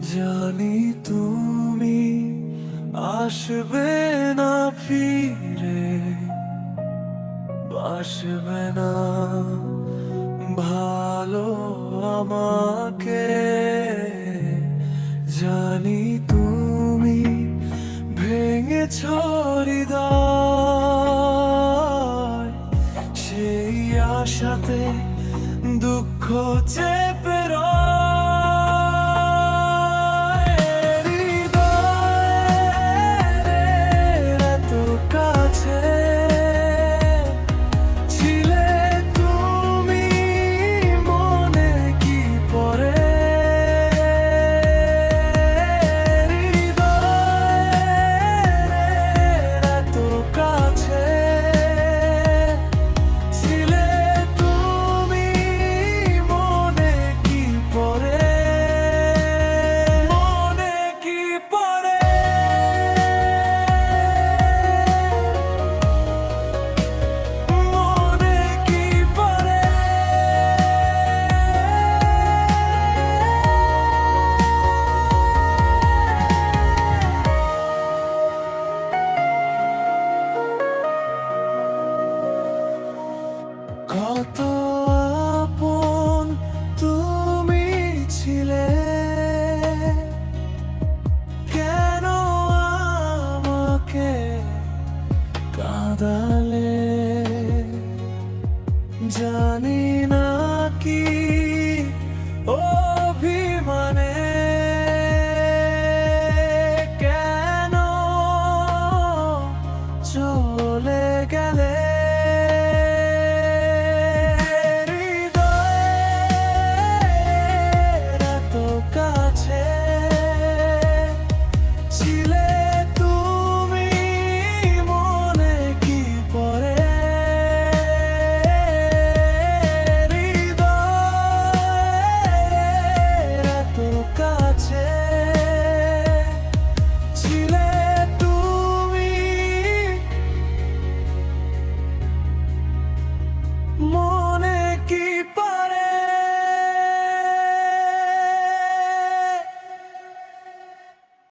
জানি তুমি আসবে না ফিরে, বাসবে না। ভালো আমাকে জানি তুমি ভেঙে হৃদয়। সেই আশাতে দুঃখ চেপে কত আপন তুমি ছিলে। কেন আমাকে কাঁদালে? জানি না কি। ও